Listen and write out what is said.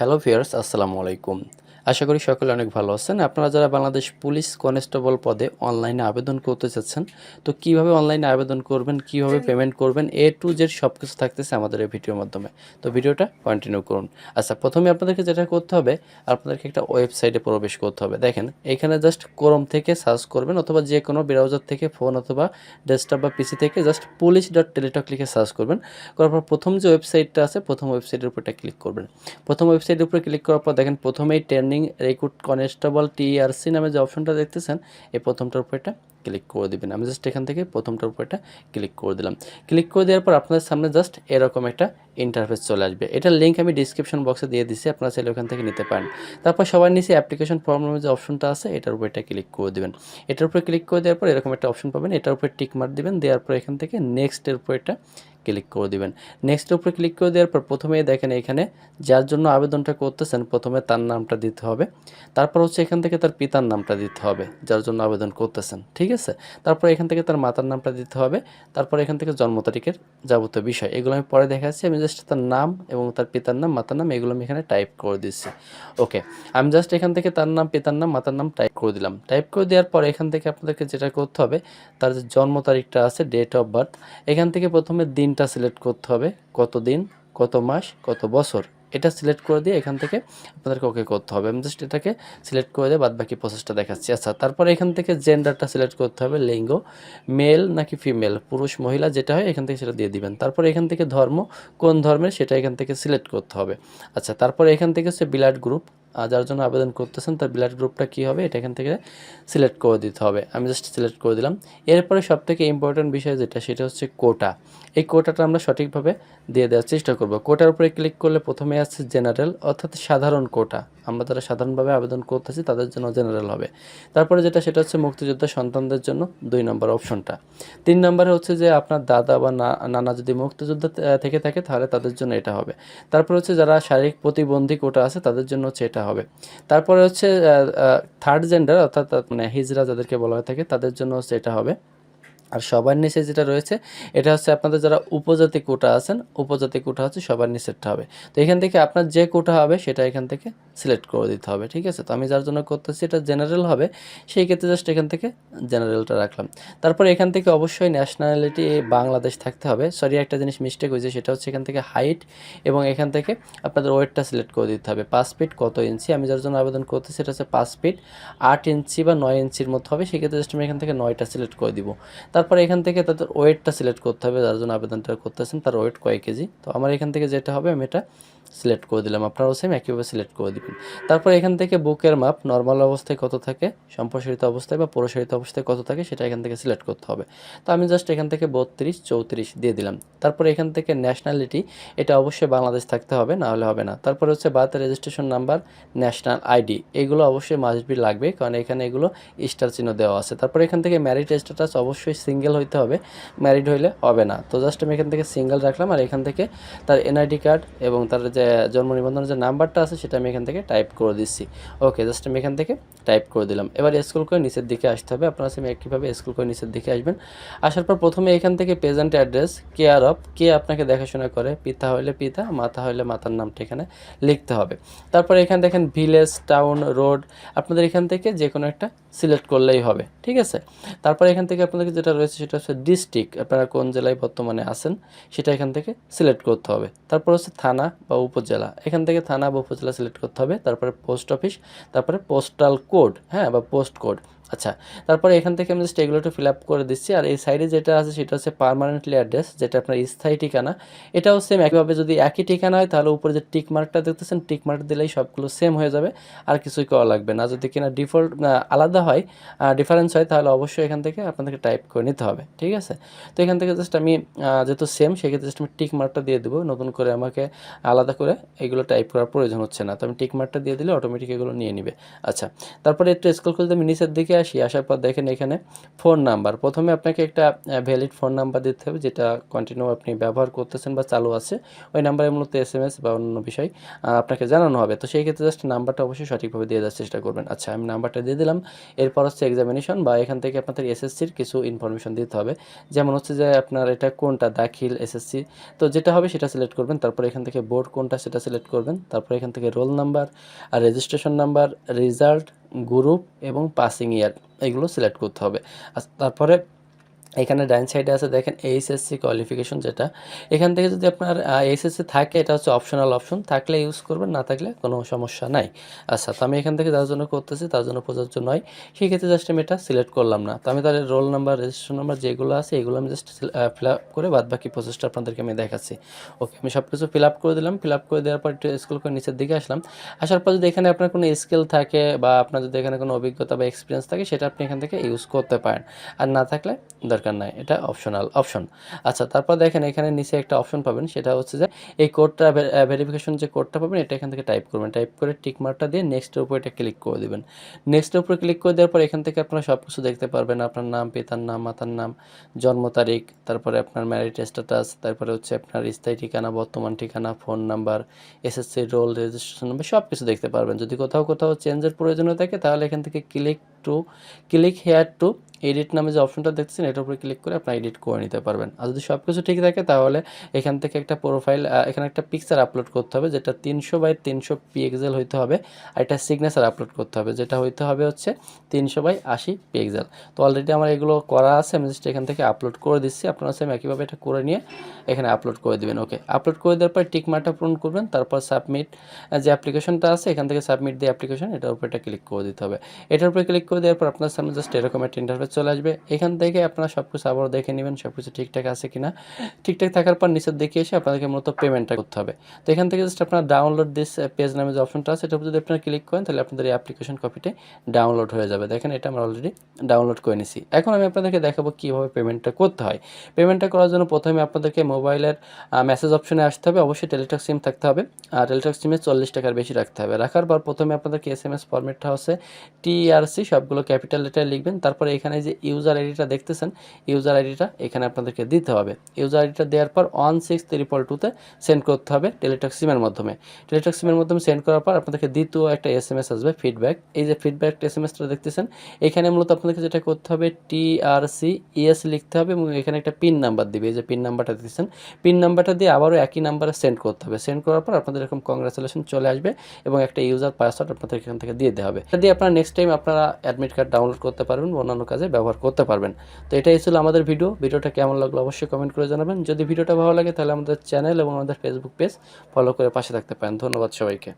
Hello viewers আসসালামু আলাইকুম। আশা করি সকলে অনেক ভালো আছেন। আপনারা যারা বাংলাদেশ পুলিশ কনস্টেবল পদে অনলাইনে আবেদন করতে চাচ্ছেন তো কীভাবে অনলাইনে আবেদন করবেন কীভাবে পেমেন্ট করবেন এ টু জেড সব কিছু থাকতেছে আমাদের এই ভিডিওর মাধ্যমে। তো ভিডিওটা কন্টিনিউ করুন। আচ্ছা প্রথমে আপনাদেরকে যেটা করতে হবে আপনাদেরকে একটা ওয়েবসাইটে প্রবেশ করতে হবে। দেখেন এখানে জাস্ট ক্রোম থেকে সার্চ করবেন অথবা যে কোনো ব্রাউজার থেকে ফোন অথবা ডেস্কটপ বা পিসি থেকে জাস্ট পুলিশ ডট টেলিটক লিখে সার্চ করবেন। করার পর প্রথম যে ওয়েবসাইটটা আছে প্রথম ওয়েবসাইটের উপরটা ক্লিক করবেন। প্রথম ওয়েবসাইটের উপরে ক্লিক করার পর দেখেন প্রথমেই ট্রেনিং রিক্রুট কনস্টেবল টিআরসি নামে যে অপশনটা দেখতেছেন, এই প্রথমটার উপরটা ক্লিক করে দিবেন। আমি জাস্ট এখান থেকে প্রথমটার উপরটা ক্লিক করে দিলাম। ক্লিক করে দেওয়ার পর আপনাদের সামনে জাস্ট এরকম একটা ইন্টারফেস চলে আসবে। এটার লিঙ্ক আমি ডিসক্রিপশন বক্সে দিয়ে দিচ্ছি আপনারা চাইলে ওখান থেকে নিতে পারেন। তারপর সবার নিচে অ্যাপ্লিকেশন ফর্ম যে অপশনটা আছে, এটার উপর এটা ক্লিক করে দিবেন। এটার উপরে ক্লিক করে দেওয়ার পর এরকম একটা অপশন পাবেন, এটার উপরে টিক মার দেবেন, দেওয়ার পর এখান থেকে নেক্সটের উপর এটা ক্লিক করে দিবেন। নেক্সটের উপরে ক্লিক করে দেওয়ার পর প্রথমেই দেখেন এখানে যার জন্য আবেদনটা করতেছেন, প্রথমে তার নামটা দিতে হবে। তারপর হচ্ছে এখান থেকে তার পিতার নামটা দিতে হবে, যার জন্য আবেদন করতেছেন, ঠিক আছে? তারপর এখান থেকে তার মাতার নামটা দিতে হবে, তারপর এখান থেকে জন্ম তারিখের যাবতীয় বিষয়, এগুলো আমি পরে দেখাচ্ছি, আমি জাস্ট তার নাম এবং তার পিতার নাম, মাতার নাম এগুলো আমি এখানে টাইপ করে দিচ্ছি। ওকে আমি জাস্ট এখান থেকে তার নাম, পিতার নাম, মাতার নাম টাইপ করে দিলাম। টাইপ করে দেওয়ার পর এখান থেকে আপনাদেরকে যেটা করতে হবে, তার যে জন্ম তারিখটা আছে ডেট অফ বার্থ এখান থেকে প্রথমে দিনটা সিলেক্ট করতে হবে কত দিন কত মাস, কত বছর। এটা সিলেক্ট করে দিয়ে এখান থেকে আপনাদেরকে ওকে করতে হবে। আমি জাস্ট এটাকে সিলেক্ট করে দিয়ে বাদ বাকি প্রসেসটা দেখাচ্ছি। আচ্ছা তারপরে এখান থেকে জেন্ডারটা সিলেক্ট করতে হবে লিঙ্গ মেল নাকি ফিমেল পুরুষ, মহিলা, যেটা হয় এখান থেকে সেটা দিয়ে দিবেন। তারপর এখান থেকে ধর্ম, কোন ধর্মের সেটা এখান থেকে সিলেক্ট করতে হবে। আচ্ছা তারপর এখান থেকে হচ্ছে বিলাট গ্রুপ যার জন্য আবেদন করতেছেন, তার ব্লাড গ্রুপটা কী হবে, এটা এখান থেকে সিলেক্ট করে দিতে হবে। আমি জাস্ট সিলেক্ট করে দিলাম। এরপরে সব থেকে ইম্পর্ট্যান্ট বিষয় যেটা, সেটা হচ্ছে কোটা এই কোটাটা আমরা সঠিকভাবে দিয়ে দেওয়ার চেষ্টা করব। কোটার উপরে ক্লিক করলে প্রথমে আছে জেনারেল অর্থাৎ সাধারণ কোটা আমরা যারা সাধারণভাবে আবেদন করতেছি, তাদের জন্য জেনারেল হবে। তারপরে যেটা, সেটা হচ্ছে মুক্তিযোদ্ধা সন্তানদের জন্য দুই নম্বর অপশনটা তিন নম্বরে হচ্ছে যে, আপনার দাদা বা নানা যদি মুক্তিযোদ্ধা থেকে থাকে, তাহলে তাদের জন্য এটা হবে। তারপর হচ্ছে যারা শারীরিক প্রতিবন্ধী কোটা আছে, তাদের জন্য হচ্ছে এটা হবে। তারপরে হচ্ছে থার্ড জেন্ডার অর্থাৎ মানে হিজরা যাদেরকে বলা হয়ে থাকে, তাদের জন্য হচ্ছে এটা হবে। আর সবার নিচে যেটা রয়েছে, এটা হচ্ছে আপনাদের যারা উপজাতি কোটা আছেন, উপজাতি কোটা হচ্ছে সবার নিচেরটা হবে। তো এখান থেকে আপনার যে কোটা হবে, সেটা এখান থেকে সিলেক্ট করে দিতে হবে, ঠিক আছে? তো আমি যার জন্য করতেছি এটা জেনারেল হবে, সেই ক্ষেত্রে জাস্ট এখান থেকে জেনারেলটা রাখলাম। তারপর এখান থেকে অবশ্যই ন্যাশনালিটি বাংলাদেশ থাকতে হবে। সরি একটা জিনিস মিস্টেক হয়েছে, সেটা হচ্ছে এখান থেকে হাইট এবং এখান থেকে আপনাদের ওয়েটটা সিলেক্ট করে দিতে হবে। পাঁচ ফিট কত ইঞ্চি? আমি যার জন্য আবেদন করতেছি, সেটা হচ্ছে পাঁচ ফিট আট ইঞ্চি বা নয় ইঞ্চির মতো হবে। সেক্ষেত্রে জাস্ট আমি এখান থেকে নয়টা সিলেক্ট করে দিব। তারপরে এখান থেকে তাদের ওয়েটটা সিলেক্ট করতে হবে, যার জন্য আবেদনটা করতেছেন, তার ওয়েট কয় কেজি? তো আমার এখান থেকে যেটা হবে, আমি এটা সিলেক্ট করে দিলাম। আপনারাও সেম একইভাবে সিলেক্ট করে দিবেন। তারপর এখান থেকে বুকের মাপ নর্মাল অবস্থায় কত থাকে, সম্প্রসারিত অবস্থায় বা প্রসারিত অবস্থায় কত থাকে, সেটা এখান থেকে সিলেক্ট করতে হবে। তো আমি জাস্ট এখান থেকে বত্রিশ, চৌত্রিশ দিয়ে দিলাম। তারপর এখান থেকে ন্যাশনালিটি এটা অবশ্যই বাংলাদেশ থাকতে হবে, না হলে হবে না। তারপর হচ্ছে birth registration number national ID এগুলো অবশ্যই মাস্ট বি লাগবে, কারণ এখানে এগুলো স্টার চিহ্ন দেওয়া আছে। তারপর এখান থেকে ম্যারিড স্ট্যাটাস অবশ্যই সিঙ্গেল হইতে হবে ম্যারিড হইলে হবে না। তো জাস্ট আমি এখান থেকে সিঙ্গেল রাখলাম, আর এখান থেকে তার এনআইডি কার্ড এবং তার যে জন্ম নিবন্ধনের যে নাম্বারটা আছে, সেটা আমি এখান থেকে টাইপ করে দিচ্ছি। ওকে জাস্ট আমি এখান থেকে টাইপ করে দিলাম। এবার স্কুল করে নিচের দিকে আসতে হবে। আপনারা সেম একইভাবে স্কুল করে নিচের দিকে আসবেন। আসার পর প্রথমে এখান থেকে প্রেজেন্ট অ্যাড্রেস কেয়ার অফ কে আপনাকে দেখাশোনা করে? পিতা হইলে পিতা, মাতা হইলে মাতার নামটা এখানে লিখতে হবে। তারপরে এখানে দেখেন ভিলেজ টাউন রোড আপনাদের এখান থেকে যে কোনো একটা সিলেক্ট করলেই হবে, ঠিক আছে? তারপরে এখান থেকে আপনাদের যেটা রয়েছে সেটা হচ্ছে ডিস্ট্রিক্ট, আপনারা কোন জেলায় বর্তমানে আছেন সেটা এখান থেকে সিলেক্ট করতে হবে। তারপর হচ্ছে থানা বা উপজেলা, এখান থেকে থানা বা উপজেলা সিলেক্ট করতে হবে, তারপরে পোস্ট অফিস, তারপরে পোস্টাল কোড হ্যাঁ বা পোস্ট কোড। আচ্ছা তারপরে এখান থেকে আমি জাস্ট এগুলো একটু ফিল আপ করে দিচ্ছি। আর এই সাইডে যেটা আছে, সেটা হচ্ছে পারমানেন্টলি অ্যাড্রেস যেটা আপনার স্থায়ী ঠিকানা। এটাও সেম একইভাবে যদি একই ঠিকানা হয়, তাহলে উপরে যে টিক মার্কটা দেখতেছেন টিক মার্ক দিলেই সবগুলো সেম হয়ে যাবে। আর কিছুই করা লাগবে না। যদি কিনা ডিফল্ট আলাদা হয় ডিফারেন্স হয়, তাহলে অবশ্যই এখান থেকে আপনাদেরকে টাইপ করে নিতে হবে, ঠিক আছে? তো এখান থেকে জাস্ট আমি যেহেতু সেম সেক্ষেত্রে জাস্ট আমি টিক মার্কটা দিয়ে দেবো। নতুন করে আমাকে আলাদা করে এগুলো টাইপ করার প্রয়োজন হচ্ছে না। তো আমি টিক মার্কটা দিয়ে দিলে অটোমেটিক এগুলো নিয়ে নিবে। আচ্ছা তারপরে একটু স্কুল খুলতে আমি নিচের দিকে আসি, আসার পর দেখেন এখানে ফোন নাম্বার প্রথমে আপনাকে একটা ভ্যালিড ফোন নাম্বার দিতে হবে, যেটা কন্টিনিউ আপনি ব্যবহার করতেছেন বা চালু আছে। ওই নাম্বারে মূলত এস এম এস বা অন্য বিষয় আপনাকে জানানো হবে। তো সেই ক্ষেত্রে জাস্ট নাম্বারটা অবশ্যই সঠিকভাবে দিয়ে দেওয়ার চেষ্টা করবেন। আচ্ছা আমি নাম্বারটা দিয়ে দিলাম। এরপর হচ্ছে এক্সামিনেশন বা এখান থেকে আপনাদের এসএসসির কিছু ইনফরমেশন দিতে হবে। যেমন হচ্ছে যে আপনার এটা কোনটা দাখিল এসএসসি তো যেটা হবে সেটা সিলেক্ট করবেন। তারপর এখান থেকে বোর্ড কোনটা সেটা সিলেক্ট করবেন। তারপর এখান থেকে রোল নাম্বার আর রেজিস্ট্রেশন নাম্বার রেজাল্ট গ্রুপ এবং পাসিং ইয়ার এগুলো সিলেক্ট করতে হবে। আর তারপরে এখানে ডাইন সাইডে আছে, দেখেন এইচএসসি কোয়ালিফিকেশন যেটা। এখান থেকে যদি আপনার এইচএসসি থাকে, এটা হচ্ছে অপশনাল অপশন থাকলে ইউজ করবেন, না থাকলে কোনো সমস্যা নাই। আচ্ছা তো আমি এখান থেকে যার জন্য করতেছি, তার জন্য প্রযোজ্য নয়। সেক্ষেত্রে জাস্ট আমি এটা সিলেক্ট করলাম না। তো আমি তাহলে রোল নাম্বার রেজিস্ট্রেশন নাম্বার যেগুলো আছে, এগুলো আমি জাস্ট ফিল আপ করে বাদ বাকি প্রসেসটা আপনাদেরকে আমি দেখাচ্ছি। ওকে আমি সব কিছু ফিল আপ করে দিলাম। ফিল আপ করে দেওয়ার পর একটু স্কুল করে নিচের দিকে আসলাম। আসার পর যদি এখানে আপনার কোনো স্কিল থাকে বা আপনার যদি এখানে কোনো অভিজ্ঞতা বা এক্সপিরিয়েন্স থাকে, সেটা আপনি এখান থেকে ইউজ করতে পারেন। আর না থাকলে দরকার নাই, এটা অপশনাল অপশন আচ্ছা তারপর দেখেন এখানে নিচে একটা অপশন পাবেন, সেটা হচ্ছে যে এই কোডটা ভেরিফিকেশন যে কোডটা পাবেন, এটা এখান থেকে টাইপ করবেন টাইপ করে টিক মার্কটা দিয়ে নেক্সটের উপর এটা ক্লিক করে দিবেন। নেক্সটের উপর ক্লিক করে দেওয়ার পর এখান থেকে আপনারা সব কিছু দেখতে পারবেন, আপনার নাম, পিতার নাম, মাতার নাম, জন্ম তারিখ, তারপরে আপনার ম্যারিট স্ট্যাটাস তারপরে হচ্ছে আপনার স্থায়ী ঠিকানা, বর্তমান ঠিকানা phone number SSC roll registration number সব কিছু দেখতে পারবেন। যদি কোথাও কোথাও চেঞ্জের প্রয়োজনীয় থাকে, তাহলে এখান থেকে click to click here to edit নামে যে অপশনটা দেখছেন এটার উপরে ক্লিক করে আপনি এডিট করে নিতে পারবেন। আর যদি সব কিছু ঠিক থাকে, তাহলে এখান থেকে একটা প্রোফাইল এখানে একটা পিকচার আপলোড করতে হবে, যেটা তিনশো বাই তিনশো পিএক্সেল হইতে হবে, আর একটা সিগনেচার আপলোড করতে হবে, যেটা হইতে হবে হচ্ছে তিনশো বাই আশি পিএক্সেল তো অলরেডি আমার এগুলো করা আছে, আমি জাস্ট এখান থেকে আপলোড করে দিচ্ছি, আপনারা সেম একইভাবে এটা করে নিয়ে এখানে আপলোড করে দেবেন ওকে আপলোড করে দেওয়ার পর টিক মার্কটা পূরণ করবেন, তারপর সাবমিট যে অ্যাপ্লিকেশনটা আছে, এখান থেকে সাবমিট দিয়ে অ্যাপ্লিকেশন এটার উপর এটা ক্লিক করে দিতে হবে। এটার উপরে ক্লিক করে দেওয়ার পর আপনার সামনে জাস্ট এরকম একটা ইন্টারফেস চলে আসবে। এখান থেকে আপনারা সব কিছু আবারও দেখে নেবেন সব কিছু ঠিকঠাক আছে কিনা। ঠিকঠাক থাকার পর নিচের দিকে এসে আপনাদেরকে মূলত পেমেন্টটা করতে হবে। তো এখান থেকে জাস্ট আপনার ডাউনলোড দিস পেজ নামে যে অপশনটা আছে উপর যদি আপনারা ক্লিক করেন, তাহলে আপনাদের এই অ্যাপ্লিকেশন কপিটি ডাউনলোড হয়ে যাবে। দেখেন, এটা আমরা অলরেডি ডাউনলোড করে নিছি। এখন আমি আপনাদেরকে দেখাবো কীভাবে পেমেন্টটা করতে হয়। পেমেন্টটা করার জন্য প্রথমে আপনাদেরকে মোবাইলের মেসেজ অপশনে আসতে হবে। অবশ্যই টেলিটক সিম থাকতে হবে। আর টেলিটক সিমে চল্লিশ টাকার বেশি রাখতে হবে। রাখার পর প্রথমে আপনাদেরকে এস এম এস ফরম্যাটটা হচ্ছে টিআরসি সবগুলো ক্যাপিটাল লেটার লিখবেন। তারপরে এখানে যে ইউজার আইডিটা দেখতেছেন ইউজার আইডিটা এখানে আপনাদেরকে দিতে হবে। ইউজার আইডিটা দেওয়ার পর ওয়ান সিক্স ত্রিপল টুতে সেন্ড করতে হবে টেলিটক সিমের মাধ্যমে। টেলিটক সিমের মাধ্যমে সেন্ড করার পর আপনাদেরকে দ্বিতীয় একটা এস এম এস আসবে ফিডব্যাক এই যে ফিডব্যাক এস এম এসটা দেখতেছেন, এখানে মূলত আপনাদেরকে যেটা করতে হবে টিআরসি ইএস লিখতে হবে এবং এখানে একটা পিন নাম্বার দিবে। এই যে পিন নাম্বারটা দিচ্ছেন পিন নাম্বারটা দিয়ে আবারও একই নাম্বারে সেন্ড করতে হবে। সেন্ড করার পর আপনাদের এরকম কংগ্রাচুলেশন চলে আসবে এবং একটা ইউজার পাসওয়ার্ড আপনাদের এখান থেকে দিয়ে দেওয়া হবে। দিয়ে আপনারা নেক্সট টাইম আপনারা অ্যাডমিট কার্ড ডাউনলোড করতে পারবেন অন্যান্য কাজে ব্যবহার করতে পারবেন। তো এটাই ছিল আমাদের ভিডিও ভিডিওটা কেমন লাগল অবশ্যই কমেন্ট করে জানাবেন। যদি ভিডিওটা ভালো লাগে তাহলে আমাদের চ্যানেল এবং আমাদের ফেসবুক পেজ ফলো করে পাশে থাকতে পারেন। ধন্যবাদ সবাইকে।